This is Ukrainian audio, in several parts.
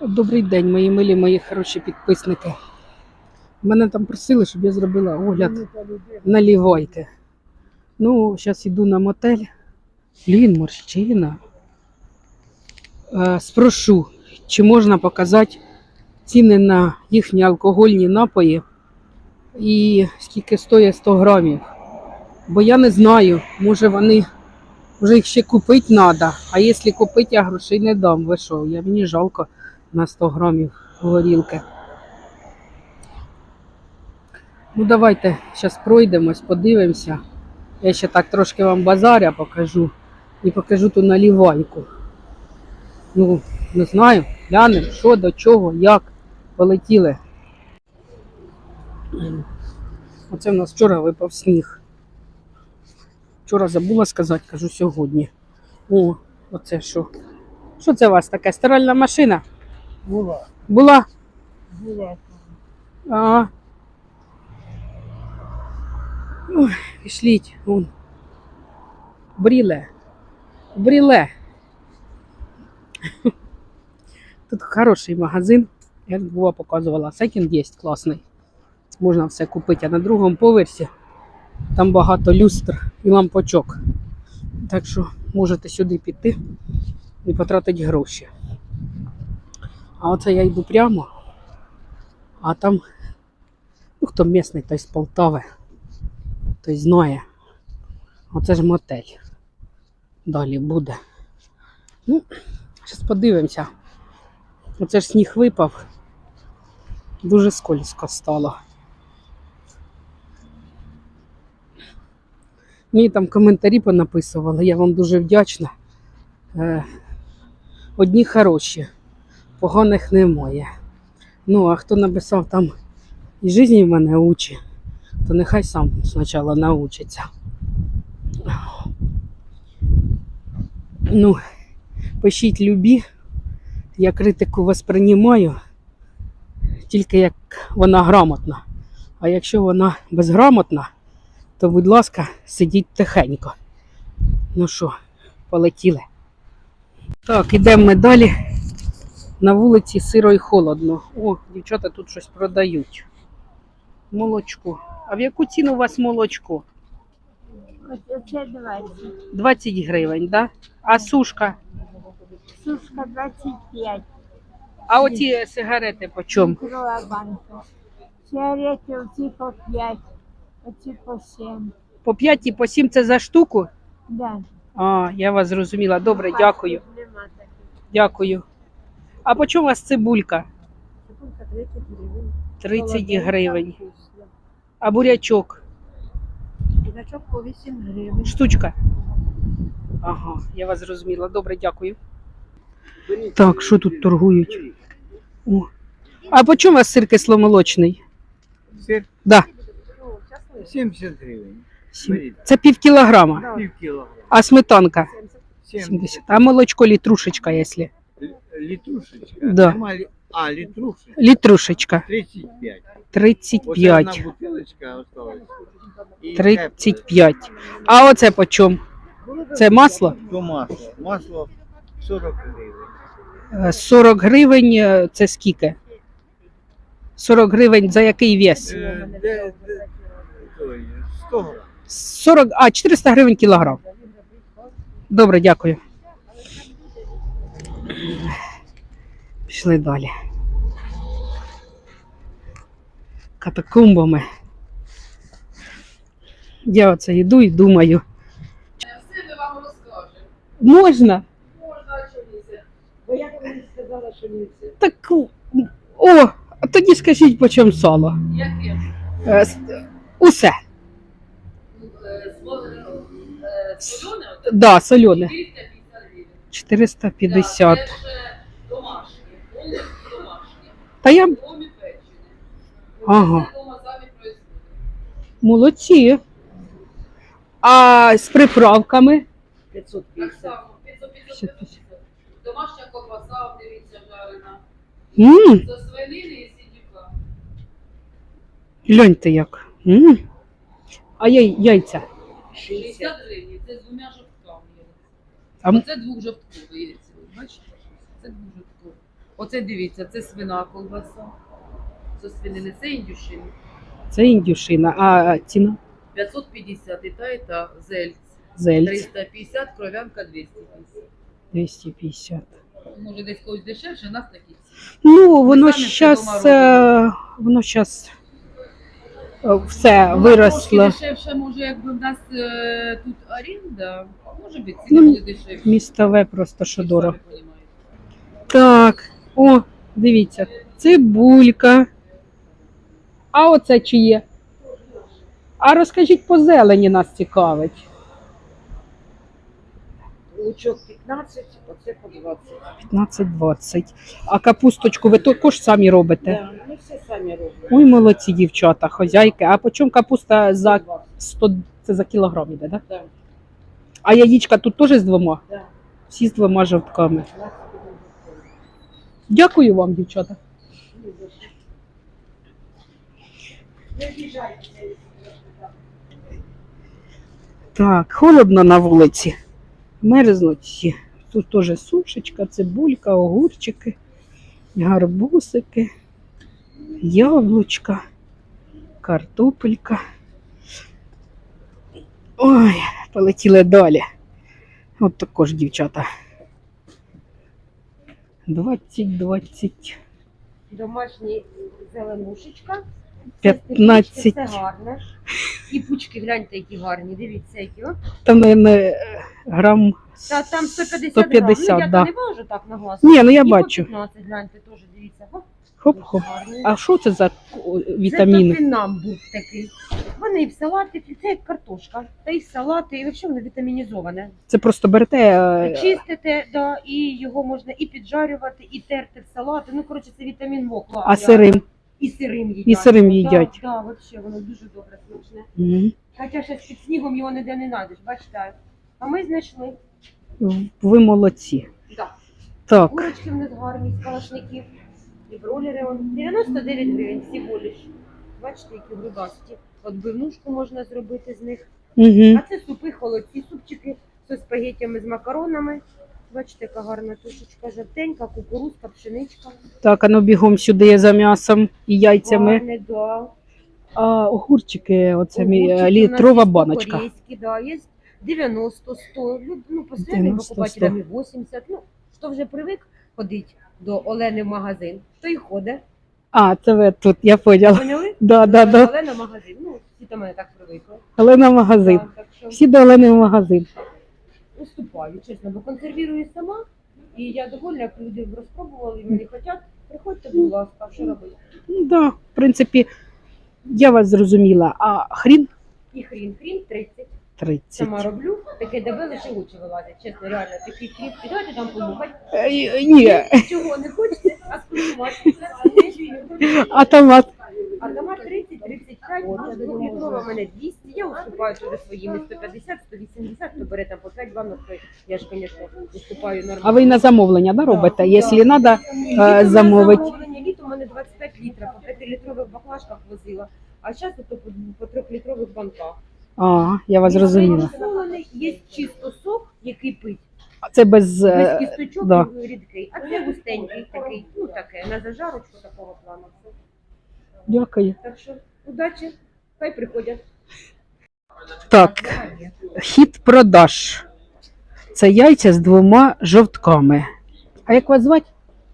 Добрий день, мої милі, мої хороші підписники. Мене там просили, щоб я зробила огляд на лівайки. Ну, зараз йду на мотель. Блін, морщина. Е, спрошу, чи можна показати ціни на їхні алкогольні напої і скільки стоїть 100 грамів. Бо я не знаю, може вони, може їх ще купити треба, а якщо купити, я грошей не дам. Ви що, я, мені жалко на 100 грамів горілки. Ну, давайте зараз пройдемось, подивимося. Я ще так трошки вам базаря покажу і покажу ту налівайку. Ну, не знаю, глянемо, що, до чого, як. Полетіли. Оце в нас вчора випав сніг. Вчора забула сказати, кажу сьогодні. О, оце що? Що це у вас таке? Стиральна машина? Була, Була? була. Ага. Ой, пішліть. Вон. Бріле. Бріле. Тут хороший магазин. Я була показувала. Секінд є класний. Можна все купити. А на другому поверсі там багато люстр і лампочок. Так що можете сюди піти і потратити гроші. А оце я йду прямо, а там, ну хто місний, той з Полтави, той знає. Оце ж мотель. Далі буде. Ну, зараз подивимося. Оце ж сніг випав. Дуже скользко стало. Мені там коментарі понаписували, я вам дуже вдячна. Е, одні хороші, поганих немає. Ну, а хто написав там і житті в мене учить, то нехай сам спочатку научиться. Ну, пишіть любі, я критику восприймаю тільки як вона грамотна. А якщо вона безграмотна, то, будь ласка, сидіть тихенько. Ну що, полетіли. Так, ідемо ми далі. На вулиці сиро і холодно. О, дівчата тут щось продають. Молочко. А в яку ціну у вас молочко? Оце 20. 20 гривень, да? А сушка? Сушка 25. А оці сигарети по чому? Банка. Сигарети оці по 5. Оці по 7. По 5 і по 7 це за штуку? Да. А, я вас зрозуміла. Добре, дякую. Дякую. А по чому у вас цибулька? Цибулька 30 гривень. 30 гривень. А бурячок? Козачок по 8 гривень. Штучка. Ага, я вас зрозуміла. Добре, дякую. Так, що тут торгують? О. А по чому у вас сир кисломолочний? Сир Да. 70 гривень. сім. Це пів кілограма. Пів кілограма. А сметанка 70. 70. А молочко літрушечка, якщо. Літрушечка. Да. Нема лі- А, літрушечка. Літрушечка 35. Оце 35. одна бутилочка осталась. І 35. А оце по чому? Це масло? То масло. Масло 40 гривень. Е, 40 гривень е, це скільки? 40 гривень за який вес? Е, де- де- той, 100 грам. 40, а 400 гривень кілограм. Добре, дякую. Пішли далі. Катакомбами. Я оце йду і думаю. Все ми вам розкажемо. Можна? Можна чомусь. Бо я мені сказала, що не все. Так. О, а тоді скажіть, по чому сало. Яке? Е, Усе. Ну, е, слово, е, Да, солене. 450 гривень. 450. Так, Це ж е. Та я. Ага. Молодці. А з приправками? 550. Так само, Домашня ковбаса, дивіться, жарена. З свинини і сідюка. гляньте як. М. А яй, яйця. 60 гривень, це з двома. А м- Це двох жовтковий яйця. Бачите? Це двох жовтковий. Оце дивіться, це свина колбаса. Це свинини, це індюшина. Це індюшина, а ціна 550 і та, і та зельць. зельць 350, кров'янка 250. 250. Може десь когось дешевше, нас такі. ціни. Ну, воно самі зараз дома воно зараз все Ну, виросло. Трошки дешевше, може, якби в нас е, тут оренда, може би Ну, ціни були дешевші. Містове просто що Ви дорого. самі понімаєте. Так, о, дивіться, цибулька. А оце чи є? А розкажіть по зелені нас цікавить. Лучок 15, оце по 20. 15-20. А капусточку ви також самі робите? Да, ми все самі робимо. Ой, молодці дівчата, хозяйки. А по чому капуста за 20. 100, це за кілограм іде, да? Да, А яєчка тут теж з двома? да. Всі з двома жовтками. Дякую вам, дівчата. Так, холодно на вулиці. Мерзнуть всі. Тут теж сушечка, цибулька, огурчики, гарбусики, яблучка, картопелька. Ой, полетіли далі. От також дівчата. 20-20. Домашні зеленушечка. 15. Це гарне. І пучки, гляньте, які гарні. Дивіться, які. О. Там, наверное, грам. Та там 150, 150, грам. Ну, я да. то не важу так на глаз. Ні, ну я І по бачу. 15, гляньте, теж дивіться. О, Хоп-хоп. гарні. А що це за о, Це вітаміни? топінамбур такий. Вони і в салати, це як картошка. Та й салати, і взагалі воно вітамінізоване. Це просто берете. е, Чистите, да, і його можна і піджарювати, і терти в салати. Ну, коротше, це вітамін Мо. клас, А сирим. І сирим їдять. І сирим їдять. Да, вообще, воно дуже добре смачне. Мгм. Хоча ще під снігом його ніде не знайдеш, бачите. А ми знайшли. Ви молодці. Да. Так, Курочки в нас гарні з калашників. І бролери он 99 гривень всього лиш. Бачите, які грубасті. Отбивнушку можна зробити з них. угу. А це супи холодці, супчики зі спагеттями з макаронами. Бачите, яка гарна тушечка, жовтенька, кукурузка, пшеничка. так, а ну бігом сюди за м'ясом і яйцями. Гарне, да. А огурчики, оце мій, е, Огурчики у нас літрова є баночка. по-корейськи, да, є 90, 100, ну, ну постійним 90, покупателям і 80. Ну, хто вже привик ходити до Олени в магазин, то й ходить. А, це ви тут, я поняла. Поняли? Да, да, да. Олена магазин. Ну, всі до мене так привикли. Олена магазин. Так, так що Всі до Олени в магазин. Уступаю, чесно, бо консервірую сама. І я довольна, як люди розпробували, і мені хочуть. Приходьте, будь ласка, що робити? Ну, да, в принципі, я вас зрозуміла. А хрін І хрін, хрін 30. 30. Сама роблю, таке даби лише очі вилазять. Чесно, реально, такий хліб. І давайте там помухати. Е, Ні, Чого не хочете, а спробувати. а томат. А дома 30, 35, двохлітрова в мене 200, я уступаю туди своїми 150, 180, хто бере там по 5 банок, то я ж, звісно, уступаю нормально. А ви на замовлення да, робите? Да, Якщо треба, на замовлення, літом у мене 25 літрів, по 5-літрових баклажках возила, а зараз то по, по 3-літрових банках. а, я вас зрозуміла. Солоний, є чисто сок, який пить, А Це без. без е, кісточок да. рідкий, а це густенький такий, ну таке, на зажарочку такого плану. Дякую. Так що, удачі, хай приходять. Так, хід продаж. Це яйця з двома жовтками. А як вас звати?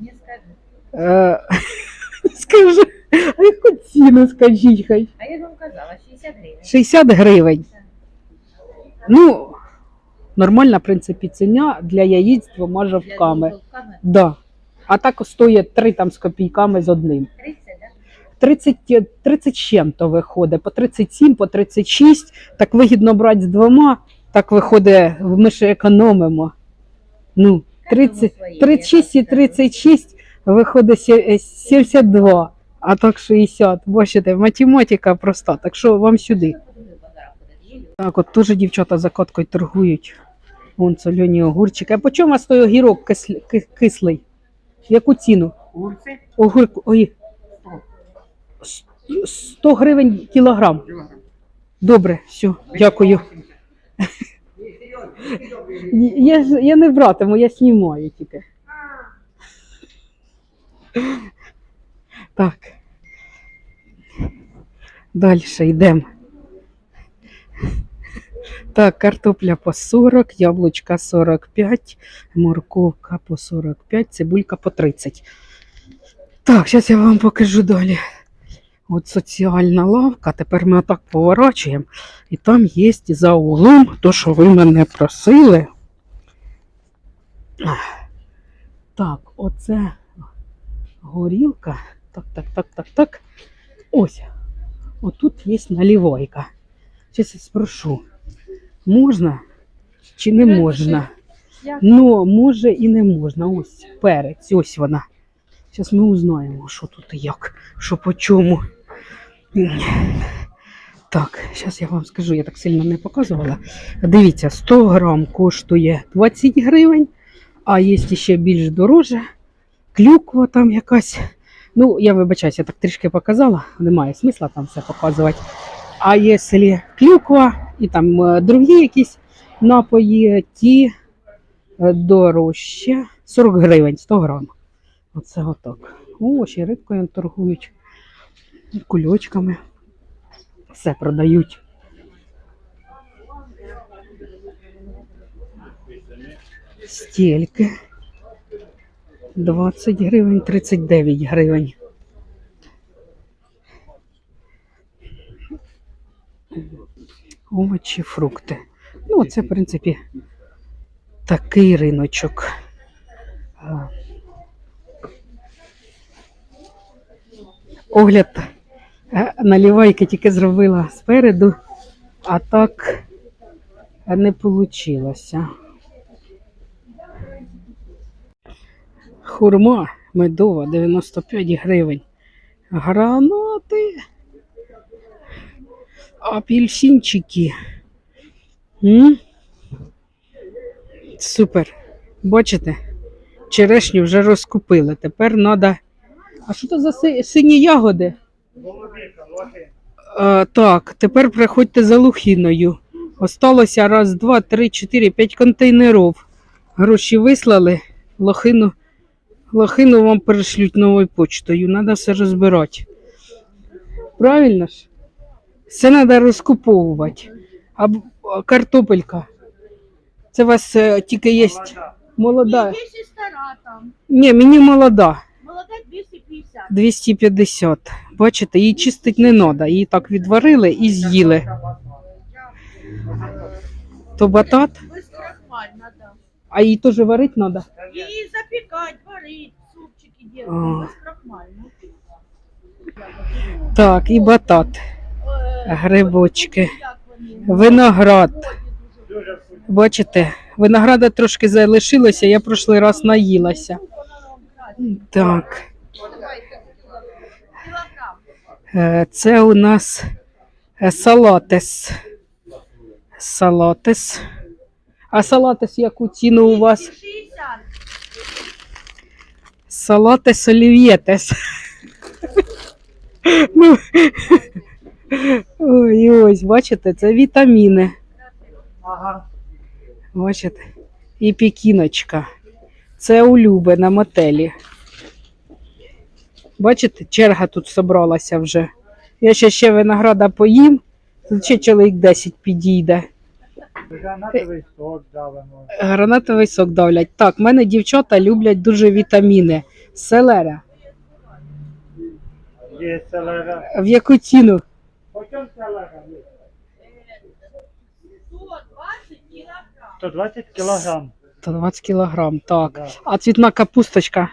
Не скажу. Е, скажи, а яку ціну скажіть хай? А я вам казала, 60 гривень. 60 гривень. Ну, нормальна, в принципі, ціна для яєць з двома жовтками. Да. А так стоїть 3 там з копійками з одним. 30, да? 30, 30 з чим-то виходить, по 37, по 36. Так вигідно брати з двома, так виходить, ми ще економимо. Ну, 30, 36 і 36 виходить е, 72, а так 60. Бачите, математика проста, так що вам сюди. Так, от теж дівчата за коткою торгують. Вон солені огурчики. А по чому у вас той огірок кислий? Яку ціну? Курці? Огурк, ой. 100 гривень кілограм. Добре, все, дякую. Я, я не братиму, я знімаю тільки. Так. Далі йдемо. Так, картопля по 40, яблучка 45, морковка по 45, цибулька по 30. Так, зараз я вам покажу далі. От соціальна лавка. Тепер ми отак поворачуємо. І там є за углом то, що ви мене просили. Так, оце горілка. Так, так, так, так, так. Ось. Отут є наливайка. Зараз я спрошу, можна чи не можна? Ну, може і не можна. Ось перець, ось вона. Зараз ми узнаємо, що тут і як, що по чому. Так, зараз я вам скажу, я так сильно не показувала. Дивіться, 100 грам коштує 20 гривень, а є ще більш дороже. Клюква там якась. Ну, я вибачаюся, я так трішки показала, немає смисла там все показувати. А якщо клюква і там е, другі якісь напої, ті е, дорожче 40 гривень 100 грам. Оце отак. О, ще рибкою торгують, кульочками. Все продають. Стільки. 20 гривень, 39 гривень. Овочі, фрукти. Ну, це, в принципі, такий риночок. Огляд е, наливайки тільки зробила спереду, а так не вийшло. Хурма медова 95 гривень. Гранати. Апельсинчики. М? Супер. Бачите? Черешню вже розкупили. Тепер треба. А що це за си- сині ягоди? А, так, тепер приходьте за лухіною. Осталося раз, два, три, чотири, п'ять контейнерів. Гроші вислали, лохину, лохину вам перешлють новою почтою. Треба все розбирати. Правильно ж? Все треба розкуповувати. А картопелька. Це у вас е, тільки є молода. Є стара там. Ні, мені молода. Молода 250. 250. Бачите, її чистити не треба. Її так відварили і з'їли. То батат, а її теж варити треба. Її запікати, варити, супчики делать. Так, і батат, Е, грибочки, виноград. Бачите, винограда трошки залишилося, я прошлий раз наїлася. Так. Е, Це у нас е, салатес. Салатес. А салатес яку ціну у вас? Салатес олів'єтес. ну, ой, ось, бачите, це вітаміни. Ага. Бачите? І пікіночка. Це улюбе на мотелі. Бачите, черга тут собралася вже. Я ще ще винограда поїм, тут ще чоловік 10 підійде. Гранатовий сок давимо. Гранатовий сок давлять. Так, в мене дівчата люблять дуже вітаміни. Селера. Є селера. В яку ціну? По чому селера? 120 кілограм. 120 кілограм. 120 кілограм, так. Да. А цвітна капусточка?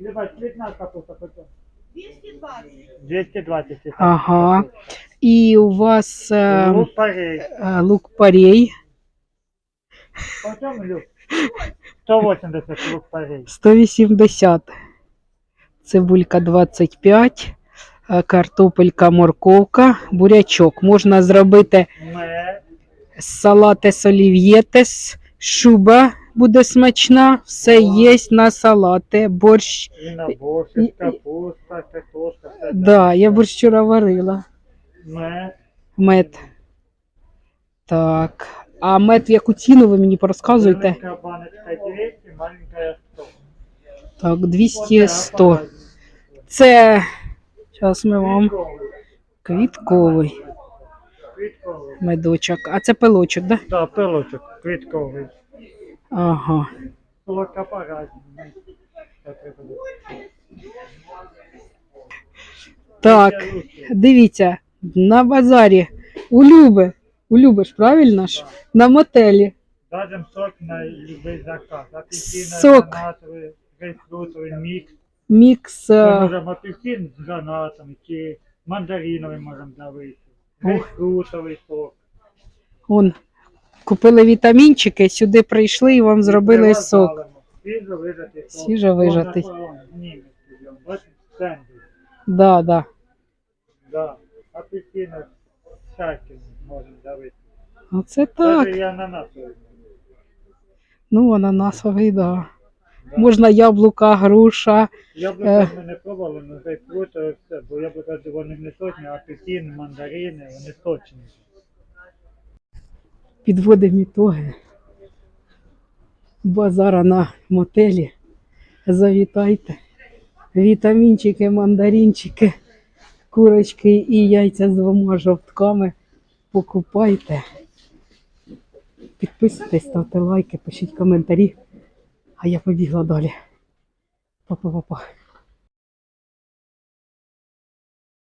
Люба, цвітна капуста по чому? 220. 220. Ага. І у вас е, Лук парей. е, лук парей По люк? 180 лук парей. 180. Цибулька 25. е, Картопелька, морковка, бурячок. Можна зробити Мед. салатес олів'єтес, шуба буде смачна, все є на салати, борщ. І на борщ, І- капуста, картошка, все. Да, я борщ вчора варила. Мед. Мед. Так. А мед в яку ціну ви мені порозказуєте? Маленька баночка 200, маленькая 100. Так, 200 100. Це зараз ми вам Квітковий. медочок. А це пилочок, да? Так, пилочок, квітковий. Ага. Солодка пора. Так, дивіться, на базарі у Люби. У Люби ж правильно ж? На мотелі. Дадим сок на любий заказ. Апельсиновий, Сок. гранатовий, грейпфрутовий, мікс. Мікс. Ми е, можемо апельсин з гранатом, чи мандариновий можемо давити. Грейпфрутовий сок. Он, купили вітамінчики, сюди прийшли і вам зробили сок. Свіжо вижатий. Свіжо вижатий. Ось сендвіч. Да, да. Да. Апельсини всяким можемо давити. Оце так. Даже і ананасовий. Ну, ананасовий, да. Да. Можна яблука, груша. Яблука ми не пробували, але грейпфрутове все, бо яблука вони не сочні, а апельсини, мандарини, вони сочні. Підводимо ітоги. Базара на мотелі. Завітайте. Вітамінчики, мандаринчики, курочки і яйця з двома жовтками. Покупайте. Підписуйтесь, ставте лайки, пишіть коментарі. А я побігла далі. Па-па-па-па.